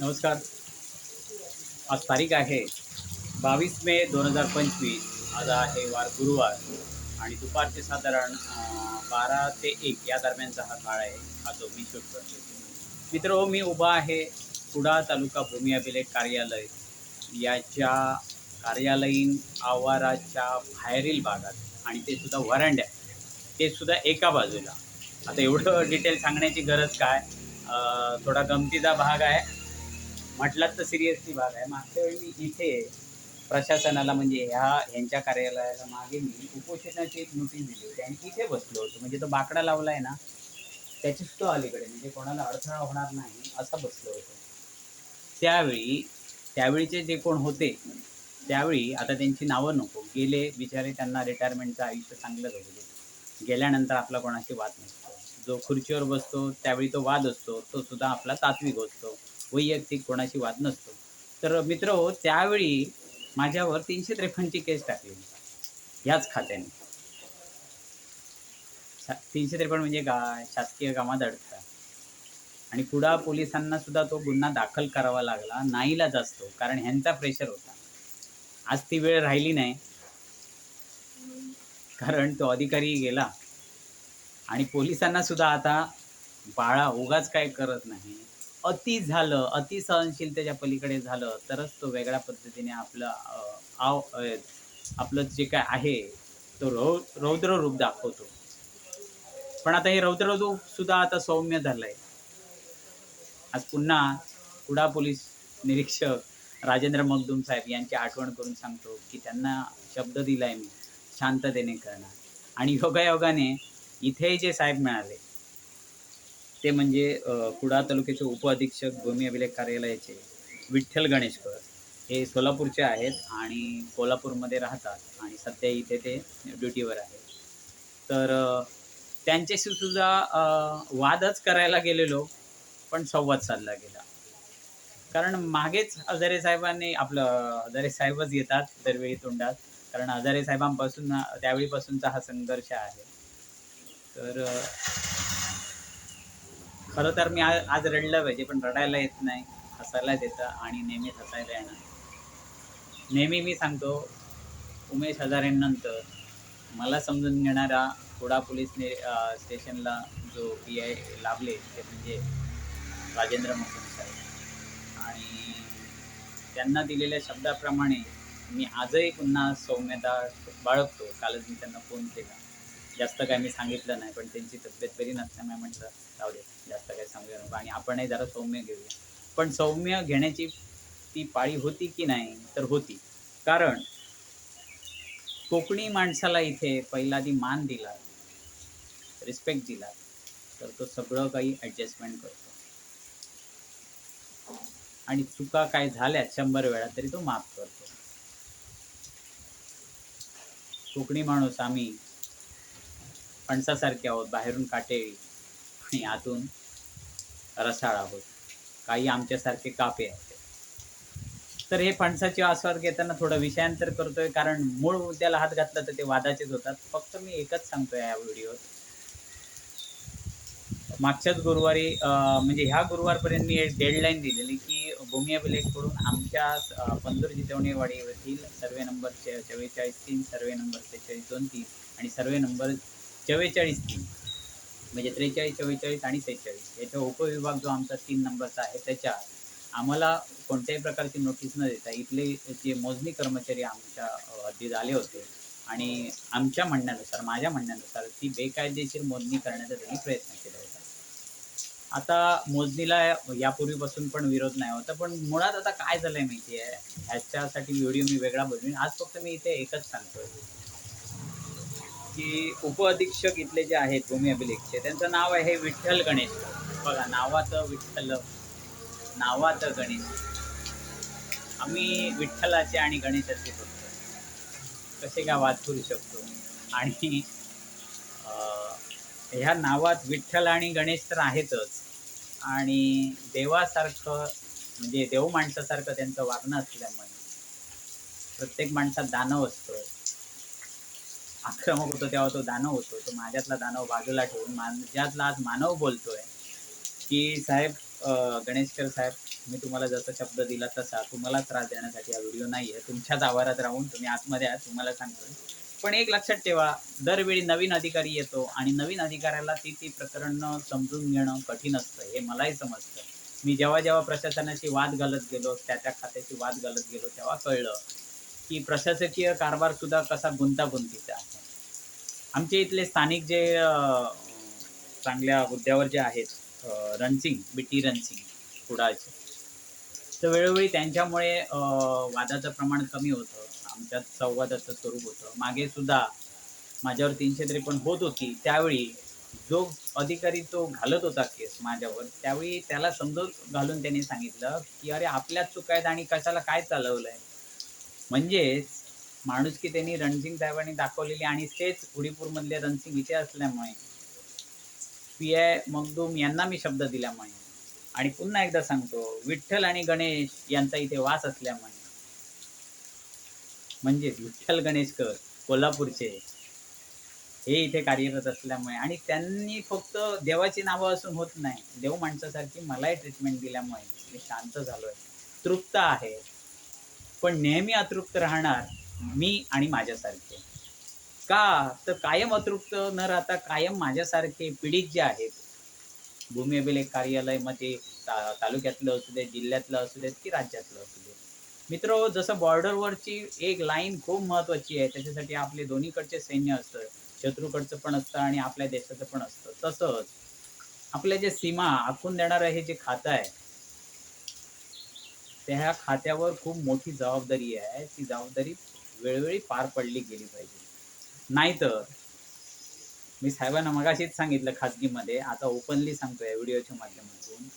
नमस्कार. आज तारीख आहे बावीस मे दोन हजार पंचवीस. आज आहे वार गुरुवार आणि दुपारचे साधारण बारा ते एक या दरम्यानचा हा काळ आहे हा जो मी शूट करतो मित्र हो मी उभा आहे कुडा तालुका भूमी अभिलेख कार्यालय. याच्या कार्यालयीन आवाराच्या बाहेरील भागात आणि ते सुद्धा वरांड्यात. ते सुद्धा एका बाजूला. आता एवढं डिटेल सांगण्याची गरज काय? थोडा गमतीचा भाग आहे. म्हटलात तर सिरियसली भाग आहे. मागच्या वेळी मी इथे प्रशासनाला म्हणजे ह्या ह्यांच्या कार्यालयाला मागे मी उपोषणाची एक नोटीस दिली होती आणि इथे बसलो होतो. म्हणजे तो बाकडा लावला आहे ना त्याची तो अलीकडे. म्हणजे कोणाला अडथळा होणार नाही असं बसलो होतो. त्यावेळी त्यावेळीचे जे कोण होते त्यावेळी आता त्यांची नावं नको. गेले बिचारे त्यांना रिटायरमेंटचं आयुष्य चांगलं घडले गेल्यानंतर आपला कोणाशी वाद नसतो. जो खुर्चीवर बसतो त्यावेळी तो वाद असतो. तो सुद्धा आपला तात्विक असतो. वैयक्तिक कोणाशी वाद नसतो. तर मित्र हो त्यावेळी माझ्यावर तीनशे त्रेपन्नची केस टाकली. याच खात्याने. तीनशे त्रेपन्न म्हणजे काय शासकीय कामात अडथळा. आणि कुडा पोलिसांना सुद्धा तो गुन्हा दाखल करावा लागला नाईलाच असतो कारण ह्यांचा प्रेशर होता. आज ती वेळ राहिली नाही. कारण तो अधिकारी गेला. आणि पोलिसांना सुद्धा आता बाळा उगाच काय करत नाही. अति झालं अति सहनशीलतेच्या पलीकडे झालं तरच तो वेगळ्या पद्धतीने आपलं आव आपलं जे काय आहे तो रौ रौद्र रूप दाखवतो. पण आता हे रौद्र रूप सुद्धा आता सौम्य झालंय. आज पुन्हा कुडा पोलीस निरीक्षक राजेंद्र मगदूम साहेब यांची आठवण करून सांगतो की त्यांना शब्द दिलाय मी शांततेने करणार आणि योगायोगाने इथे जे साहेब मिळाले ते म्हणजे कुडाळ कुडा तालुक्याचे उपअधीक्षक भूमी अभिलेख कार्यालयाचे विठ्ठल गणेशकर. हे सोलापूरचे आहेत आणि कोल्हापूरमध्ये राहतात आणि सध्या इथे ते ड्युटीवर आहेत. तर त्यांच्याशी सुद्धा वादच करायला गेलेलो पण संवाद साधला गेला. कारण मागेच हजारे साहेबांनी आपलं हजारे साहेबच येतात दरवेळी तोंडात. कारण हजारे साहेबांपासून त्यावेळीपासूनचा हा संघर्ष आहे. तर खरं तर मी आज आज रडलं पाहिजे पण रडायला येत नाही हसायलाच येतं आणि नेहमीच हसायला येणार. नेहमी मी सांगतो उमेश हजारेंनंतर मला समजून घेणारा कुडा पोलीस ने स्टेशनला जो पी आय लाभले ते म्हणजे राजेंद्र मुकुंद साहेब. आणि त्यांना दिलेल्या शब्दाप्रमाणे मी आजही पुन्हा सौम्यता बाळगतो. कालच मी त्यांना फोन केला. जास्त काय मी सांगितलं नाही पण त्यांची तब्येत बरी नसल्यामुळे म्हटलं जाऊ दे जास्त काय सांगूया नको. आणि आपणही जरा सौम्य घेऊया. पण सौम्य घेण्याची ती पाळी होती की नाही तर होती. कारण कोकणी माणसाला इथे पहिला आधी मान दिला रिस्पेक्ट दिला तर तो सगळं काही ॲडजस्टमेंट करतो. आणि चुका काय झाल्या शंभर वेळा तरी तो माफ करतो. कोकणी माणूस आम्ही फणसासारखे आहोत बाहेरून काटेरी आणि आतून रसाळ आहोत. काही आमच्यासारखे कापे आहेत. तर हे फणसाचे आस्वाद घेताना थोडं विषयांतर करतोय कारण मूळ मुद्द्याला हात घातला तर ते वादाचेच होतात. फक्त मी एकच सांगतोय या व्हिडिओत. मागच्याच गुरुवारी अं, म्हणजे ह्या गुरुवारपर्यंत मी एक डेडलाईन दिलेली की भूमी अभिलेखकडून आमच्या अं, पंधूर जितवणेवाडी सर्वे नंबर चे चव्वेचाळीस तीन सर्वे नंबर सेहेचाळीस दोन तीन आणि सर्वे नंबर चव्वेचाळीस तीन म्हणजे त्रेचाळीस चव्वेचाळीस आणि सेहेचाळीस. याचा उपविभाग जो आमचा तीन नंबरचा आहे त्याच्यात आम्हाला कोणत्याही प्रकारची नोटीस न देता इथले जे मोजणी कर्मचारी आमच्या हद्दीत आले होते आणि आमच्या म्हणण्यानुसार माझ्या म्हणण्यानुसार ती बेकायदेशीर मोजणी करण्याचा त्यांनी प्रयत्न केला होता. आता मोजणीला यापूर्वीपासून पण विरोध नाही होता पण मुळात आता काय झालंय माहिती आहे ह्याच्यासाठी व्हिडिओ मी वेगळा बनवीन. आज फक्त मी इथे एकच सांगतोय. की उपअधीक्षक इथले जे आहेत भूमी अभिलेखचे त्यांचं नाव आहे विठ्ठल गणेश. बघा नावाचं विठ्ठल नावाचं गणेश. आम्ही विठ्ठलाचे आणि गणेशाचे होतो कसे काय वाद करू शकतो? आणि ह्या नावात विठ्ठल आणि गणेश तर आहेतच. आणि देवासारखं म्हणजे देव माणसासारखं त्यांचं वागणं असल्यामुळे प्रत्येक माणसात दानव असतो. आक्रमक होतो तेव्हा तो दानव होतो. तो माझ्यातला दानव बाजूला ठेवून माझ्यातला आज मानव बोलतोय की साहेब गणेशकर साहेब मी तुम्हाला जसा शब्द दिला तसा तुम्हाला त्रास देण्यासाठी हा व्हिडिओ नाही आहे तुमच्याच आवारात राहून तुम्ही आतमध्ये आहात तुम्हाला सांगतोय. पण एक लक्षात ठेवा दरवेळी नवीन अधिकारी येतो आणि नवीन अधिकाऱ्याला ती ती प्रकरणं समजून घेणं कठीण असतं हे मलाही समजतं. मी जेव्हा जेव्हा प्रशासनाशी वाद घालत गेलो त्या त्या खात्याशी वाद घालत गेलो तेव्हा कळलं की प्रशासकीय कारभार सुद्धा कसा गुंतागुंतीचा आहे. आमचे इथले स्थानिक जे चांगल्या हुद्द्यावर जे आहेत अं, रणसिंग टी रणसिंग कुडाळचे तर वेळोवेळी त्यांच्यामुळे अं, वादाचं प्रमाण कमी होतं. आमच्यात संवादाचं स्वरूप होतं. मागे सुद्धा माझ्यावर तीनशे त्रेपन्न होत होती. त्यावेळी जो अधिकारी तो घालत होता केस माझ्यावर त्यावेळी त्याला समजून घालून त्यांनी सांगितलं की अरे आपल्याच चुका आहेत आणि कशाला काय चालवलंय? म्हणजेच माणूस की त्यांनी रणसिंग साहेबांनी दाखवलेली आणि तेच उडीपूरमधले रणसिंग इथे असल्यामुळे. पी आय मगदूम यांना मी शब्द दिल्यामुळे. आणि पुन्हा एकदा सांगतो विठ्ठल आणि गणेश यांचा इथे वास असल्यामुळे. म्हणजेच विठ्ठल गणेशकर कोल्हापूरचे हे इथे कार्यरत असल्यामुळे. आणि त्यांनी फक्त देवाची नावं असून होत नाही. देव माणसासारखी मलाही ट्रीटमेंट दिल्यामुळे मी शांत झालोय. तृप्त आहे. पण नेहमी अतृप्त राहणार मी आणि माझ्यासारखे. का? तर कायम अतृप्त न राहता कायम माझ्यासारखे पीडित जे आहेत भूमी अभिलेख कार्यालयमध्ये ता तालुक्यातलं असू दे जिल्ह्यातलं असू देत की राज्यातलं असू दे. मित्र जसं बॉर्डरवरची एक लाईन खूप महत्त्वाची आहे त्याच्यासाठी आपले दोन्हीकडचे सैन्य असतं शत्रूकडचं पण असतं आणि आपल्या देशाचं पण असतं. तसंच आपल्या जे सीमा आखून देणारं हे जे खातं आहे त्या खात्यावर खूप मोठी जबाबदारी आहे. ती जबाबदारी वेळोवेळी पार पडली गेली पाहिजे. नाहीतर मी साहेबांना मगाशीच सांगितलं खाजगीमध्ये आता ओपनली सांगतोय व्हिडिओच्या माध्यमातून.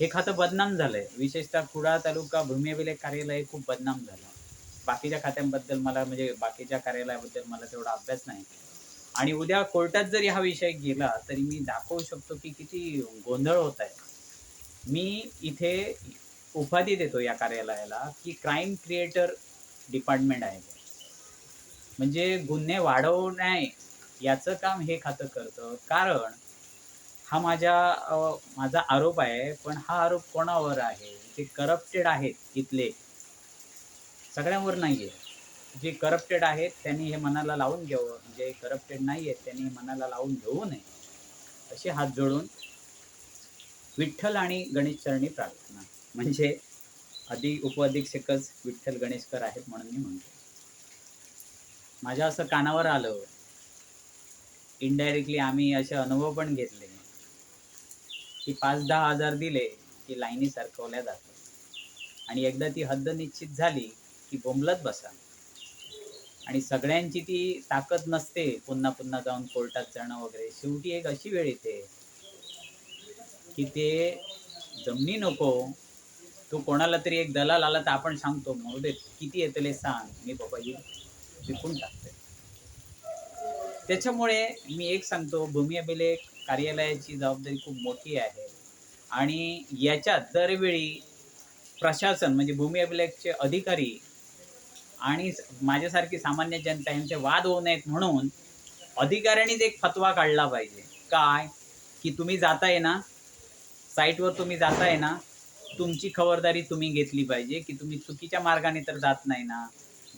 हे खातं बदनाम झालंय. विशेषतः कुडाळ तालुका भूमी अभिलेख कार्यालय खूप बदनाम झालं. बाकीच्या खात्यांबद्दल मला म्हणजे बाकीच्या कार्यालयाबद्दल मला तेवढा अभ्यास नाही. आणि उद्या कोर्टात जरी हा विषय गेला तरी मी दाखवू शकतो की किती गोंधळ होत आहे. मी इथे उपाधी देतो या कार्यालयाला की क्राईम क्रिएटर डिपार्टमेंट आहे. म्हणजे गुन्हे वाढवणे याचं काम हे खातं करतं. कारण हा माझ्या माझा आरोप आहे पण हा आरोप कोणावर आहे? जे करप्टेड आहेत इथले. सगळ्यांवर नाही आहे जे करप्टेड आहेत त्यांनी हे मनाला लावून घ्यावं. जे करप्टेड नाही आहेत त्यांनी मनाला लावून घेऊ नये. असे हात जोडून विठ्ठल आणि गणेश चरणी प्रार्थना. म्हणजे अधिक उपअधीक्षकच विठ्ठल गणेशकर आहेत म्हणून मी म्हणतो. माझ्या असं कानावर आलं इनडायरेक्टली आम्ही असे अनुभव पण घेतले. की पाच दहा हजार दिले की लाईनी सरकवल्या जातात. आणि एकदा ती हद्द निश्चित झाली की बोंबलत बसा. आणि सगळ्यांची ती ताकद नसते पुन्हा पुन्हा जाऊन कोर्टात जाणं वगैरे. शेवटी एक अशी वेळ येते की ते जमनी नको तू कोणाला तरी एक दलाल आला तर आपण सांगतो महोदय किती येतले सांग? मी बाबा येऊ विकून टाकते. त्याच्यामुळे मी एक सांगतो भूमी अभिलेख कार्यालयाची जबाबदारी खूप मोठी आहे. आणि याच्यात दरवेळी प्रशासन म्हणजे भूमी अभिलेखचे अधिकारी आणि माझ्यासारखी सामान्य जनता यांचे वाद होऊ नयेत म्हणून अधिकाऱ्यांनीच एक फतवा काढला पाहिजे. काय? की तुम्ही जाताय ना? साईटवर तुम्ही जाताय ना? तुमची खबरदारी तुम्ही घेतली पाहिजे की तुम्ही चुकीच्या मार्गाने तर जात नाही ना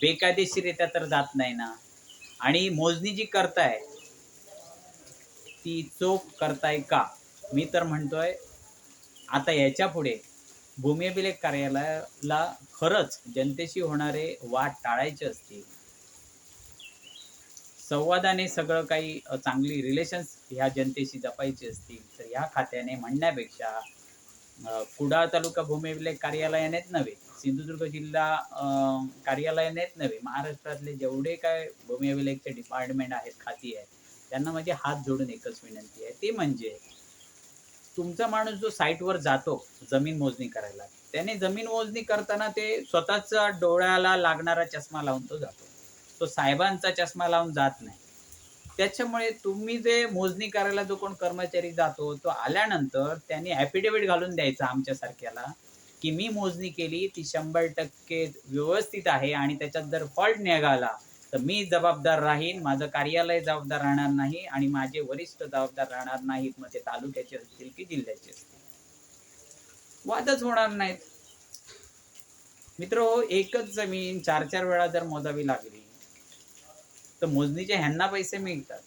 बेकायदेशीरित्या तर जात नाही ना. आणि मोजणी जी करताय ती चोख करताय का? मी तर म्हणतोय आता याच्यापुढे भूमी अभिलेख कार्यालयाला खरंच जनतेशी होणारे वाद टाळायचे असतील. संवादाने सगळं काही चांगली रिलेशन्स ह्या जनतेशी जपायची असतील तर ह्या खात्याने म्हणण्यापेक्षा कुडाळ तालुका भूमी अभिलेख कार्यालयानेच नव्हे सिंधुदुर्ग जिल्हा कार्यालयानेच नव्हे महाराष्ट्रातले जेवढे काय भूमी अभिलेखचे डिपार्टमेंट आहेत खाती आहेत त्यांना म्हणजे हात जोडून एकच विनंती आहे ते म्हणजे तुमचा माणूस जो साईटवर जातो जमीन मोजणी करायला त्याने जमीन मोजणी करताना ते स्वतःचा डोळ्याला लागणारा चष्मा लावून तो जातो. तो साहेबांचा चष्मा लावून जात नाही. त्याच्यामुळे तुम्ही जे मोजणी करायला जो कोण कर्मचारी जातो तो आल्यानंतर त्यांनी ॲफिडेव्हिट घालून द्यायचा आमच्यासारख्याला की मी मोजणी केली ती शंभर टक्के व्यवस्थित आहे आणि त्याच्यात जर फॉल्ट निघाला तर मी जबाबदार राहीन माझं कार्यालय जबाबदार राहणार नाही आणि माझे वरिष्ठ जबाबदार राहणार नाहीत मग ते तालुक्याचे असतील की जिल्ह्याचे असतील. वादच होणार नाहीत. मित्र एकच जमीन चार चार वेळा जर मोजावी लागली तर मोजणीचे ह्यांना पैसे मिळतात.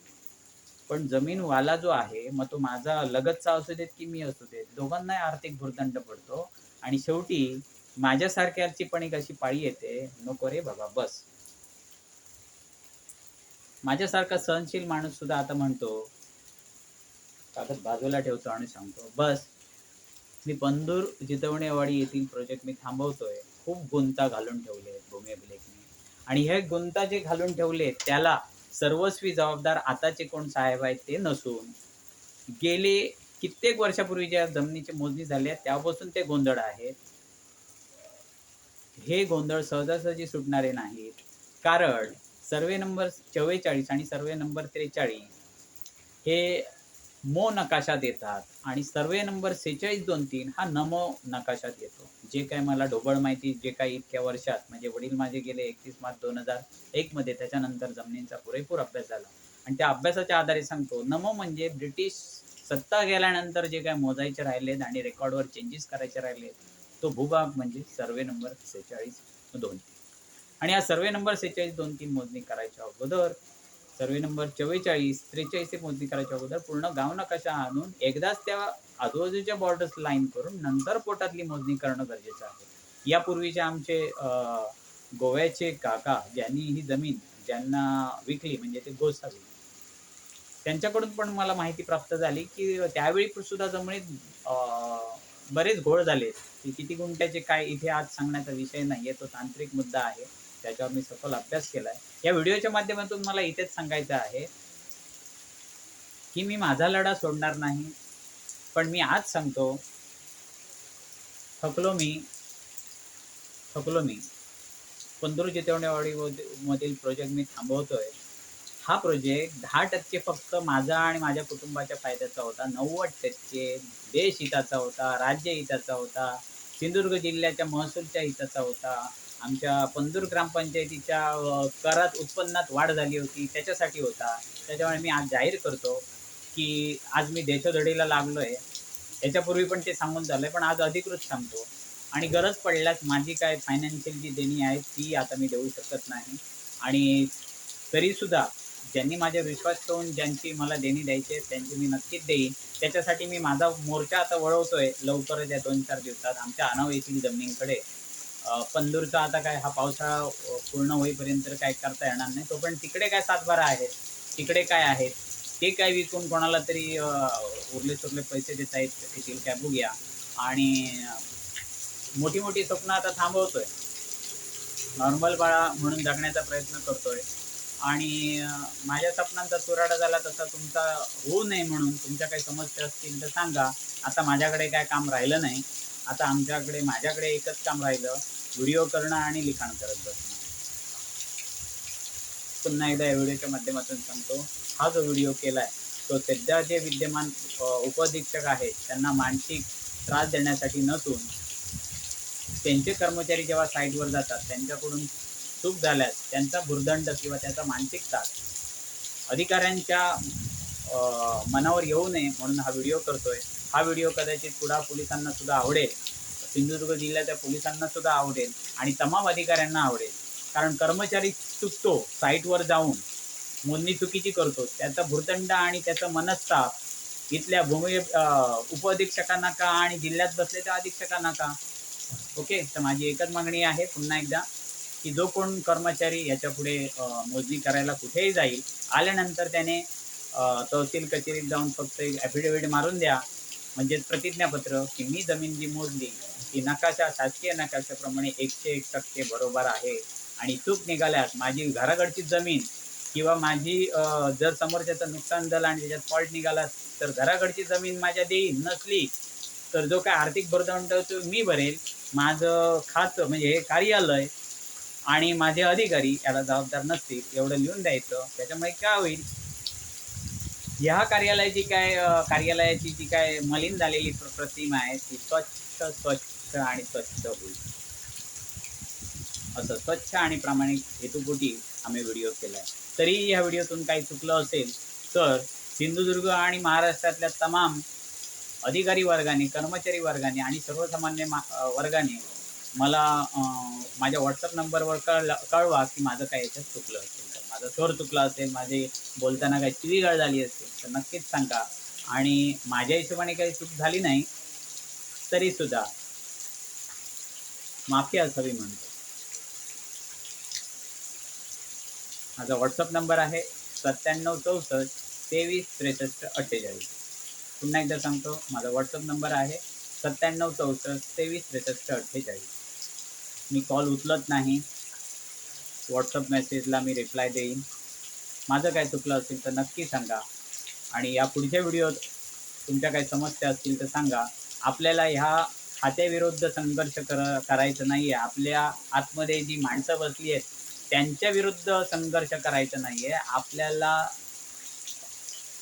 पण जमीन वाला जो आहे मग तो माझा लगतचा असू देत की मी असू देत दोघांना आर्थिक भूर्दंड पडतो. आणि शेवटी माझ्यासारख्याची पण एक अशी पाळी येते नको रे बाबा बस. माझ्यासारखा सहनशील माणूस सुद्धा आता म्हणतो कागद बाजूला ठेवतो आणि सांगतो बस मी बंदूर जितवणेवाडी येथील प्रोजेक्ट मी थांबवतोय. खूप गुंता घालून ठेवले आहेत भूमी अभिलेखने. आणि हे गुंता जे घालून ठेवले त्याला सर्वस्वी जबाबदार आताचे कोण साहेब आहेत ते नसून. गेले कित्येक वर्षापूर्वी ज्या जमिनीची मोजणी झाली आहे त्यापासून ते गोंधळ आहेत. हे गोंधळ सहजासहजी सुटणारे नाहीत. कारण सर्वे नंबर चव्वेचाळीस आणि सर्वे नंबर त्रेचाळीस हे मो नकाशात येतात आणि सर्वे नंबर सेहेचाळीस दोन तीन हा नमो नकाशात येतो. जे काय मला ढोबळ माहिती जे काही इतक्या वर्षात म्हणजे वडील माझे गेले एकतीस मार्च दोन हजार एकमध्ये त्याच्यानंतर जमिनींचा पुरेपूर अभ्यास झाला. आणि त्या अभ्यासाच्या आधारे सांगतो नमो म्हणजे ब्रिटिश सत्ता गेल्यानंतर जे काय मोजायचे राहिलेत आणि रेकॉर्डवर चेंजेस करायचे राहिलेत तो भूभाग म्हणजे सर्वे नंबर सेहेचाळीस दोन तीन. आणि हा सर्वे नंबर सेहेचाळीस दोन तीन मोजणी करायच्या अगोदर सर्वे नंबर चव्वेचाळीस त्रेचाळीस ते मोजणी करायच्या अगोदर पूर्ण गाव नकाशा आणून एकदाच त्या आजूबाजूच्या बॉर्डर्स लाईन करून नंतर पोटातली मोजणी करणं गरजेचं आहे. यापूर्वीचे आमचे गोव्याचे काका ज्यांनी ही जमीन ज्यांना विकली म्हणजे ते गोसावी त्यांच्याकडून पण मला माहिती प्राप्त झाली की त्यावेळी सुद्धा जमिनीत बरेच घोळ झाले. की किती गुंठ्याचे काय इथे आज सांगण्याचा विषय नाही आहे तो तांत्रिक मुद्दा आहे. त्याच्यावर मी सखोल अभ्यास केला आहे या व्हिडिओच्या माध्यमातून मला इथेच सांगायचं आहे की मी माझा लढा सोडणार नाही पण मी आज सांगतो थकलो मी थकलो मी. पंधरू जितवणेवाडी मधील प्रोजेक्ट मी थांबवतोय. हा प्रोजेक्ट दहा टक्के फक्त माझा आणि माझ्या कुटुंबाच्या फायद्याचा होता नव्वद टक्के देश हिताचा होता राज्य हिताचा होता सिंधुदुर्ग जिल्ह्याच्या महसूलच्या हिताचा होता. आमच्या पंजूर ग्रामपंचायतीच्या करात उत्पन्नात वाढ झाली होती त्याच्यासाठी होता. त्याच्यामुळे मी आज जाहीर करतो की आज मी देशोधडीला लागलो आहे याच्यापूर्वी पण ते सांगून झालं आहे पण आज अधिकृत सांगतो. आणि गरज पडल्यास माझी काय फायनान्शियल जी देणी आहे ती आता मी देऊ शकत नाही. आणि तरीसुद्धा ज्यांनी माझ्या विश्वास ठेवून ज्यांची मला देणी द्यायची आहे त्यांची मी नक्कीच देईन. त्याच्यासाठी मी माझा मोर्चा आता वळवतोय लवकरच या दोन चार दिवसात. आमच्या अनाव येथील जमिनींकडे. पंदूरचा आता काय हा पावसाळा पूर्ण होईपर्यंत काय करता येणार नाही. तो पण तिकडे काय सातबारा आहेत तिकडे काय आहेत ते काय विकून कोणाला तरी उरले सुरले पैसे देता येत येतील काय? बघूया. आणि मोठी मोठी स्वप्न आता थांबवतोय. नॉर्मल बाळा म्हणून जगण्याचा प्रयत्न करतोय. आणि माझ्या स्वप्नांचा चुराडा झाला तसा तुमचा होऊ नये म्हणून तुमच्या काही समस्या असतील तर सांगा. आता माझ्याकडे काय काम राहिलं नाही. आता आमच्याकडे माझ्याकडे एकच काम राहिलं. व्हिडिओ करणं आणि लिखाण करत बसणं. पुन्हा एकदा या व्हिडिओच्या माध्यमातून सांगतो हा जो व्हिडिओ केला आहे तो सध्या जे विद्यमान उपअधीक्षक आहेत त्यांना मानसिक त्रास देण्यासाठी नसून त्यांचे कर्मचारी जेव्हा साईटवर जातात त्यांच्याकडून चूक झाल्यास त्यांचा भुर्दंड किंवा त्याचा मानसिक त्रास अधिकाऱ्यांच्या मनावर येऊ नये म्हणून हा व्हिडिओ करतोय. हा व्हिडिओ कदाचित पुढा पोलिसांना सुद्धा आवडेल. सिंधुदुर्ग जिल्ह्याच्या पोलिसांना सुद्धा आवडेल आणि तमाम अधिकाऱ्यांना आवडेल. कारण कर्मचारी चुकतो साईटवर जाऊन मोजणी चुकीची करतो. त्याचा भूर्दंड आणि त्याचा मनस्ताप इथल्या भूमी अ, उपअधीक्षकांना का आणि जिल्ह्यात बसलेल्या अधीक्षकांना का? ओके? तर माझी एकच मागणी आहे पुन्हा एकदा की जो कोण कर्मचारी याच्यापुढे मोजणी करायला कुठेही जाईल आल्यानंतर त्याने तहसील कचेरीत जाऊन फक्त एक ॲफिडेव्हिट मारून द्या. म्हणजेच प्रतिज्ञापत्र की मी जमीन जी मोजली ती नकाशा शासकीय नकाशाप्रमाणे एकशे एक टक्के बरोबर आहे. आणि चूक निघाल्यास माझी घराकडची जमीन किंवा माझी जर समोरच्याचं नुकसान झालं आणि त्याच्यात फॉल्ट निघाला तर घराकडची जमीन माझ्या देईन नसली तर जो काय आर्थिक भरदंड तो मी भरेल. माझं खातं म्हणजे हे कार्यालय आणि माझे अधिकारी याला जबाबदार नसतील एवढं लिहून द्यायचं. त्याच्यामुळे काय होईल? ह्या कार्यालयाची काय कार्यालयाची जी काय मलिन झालेली प्रतिमा आहे ती स्वच्छ स्वच्छ आणि स्वच्छ होईल. असं स्वच्छ आणि प्रामाणिक हेतुपोटी आम्ही व्हिडिओ केला आहे तरीही ह्या व्हिडिओतून काही चुकलं असेल तर सिंधुदुर्ग आणि महाराष्ट्रातल्या तमाम अधिकारी वर्गाने कर्मचारी वर्गाने आणि सर्वसामान्य मा वर्गाने मला माझ्या व्हॉट्सअप नंबरवर कळला कळवा की माझं काय याच्यात चुकलं असेल. तर स्वर चुकला असेल माझे बोलताना काही चिवीगाळ झाली असेल तर नक्कीच सांगा. आणि माझ्या हिशोबाने काही चूक झाली नाही तरीसुद्धा माफी असावी म्हणतो. माझा व्हॉट्सअप नंबर आहे सत्त्याण्णव चौसष्ट तेवीस त्रेसष्ट अठ्ठेचाळीस. पुन्हा एकदा सांगतो माझा व्हॉट्सअप नंबर आहे सत्त्याण्णव चौसष्ट तेवीस त्रेसष्ट अठ्ठेचाळीस. मी कॉल उचलत नाही व्हॉट्सअप मेसेजला मी रिप्लाय देईन. माझं काय चुकलं असेल तर नक्की सांगा. आणि या पुढच्या व्हिडिओत तुमच्या काही समस्या असतील तर सांगा. आपल्याला ह्या खात्याविरुद्ध संघर्ष कर करायचं नाही आहे आपल्या आतमध्ये जी माणसं बसली आहेत त्यांच्या विरुद्ध संघर्ष करायचं नाही आहे आपल्याला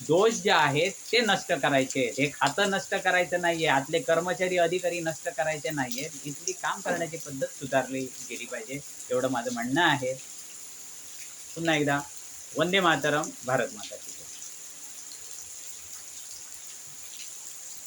दोष जे आहेत ते नष्ट करायचे. हे खातं नष्ट करायचं नाहीये. आतले कर्मचारी अधिकारी नष्ट करायचे नाहीये. इथली काम करण्याची पद्धत सुधारली गेली पाहिजे. एवढं माझं म्हणणं आहे. पुन्हा एकदा वंदे मातरम भारत माता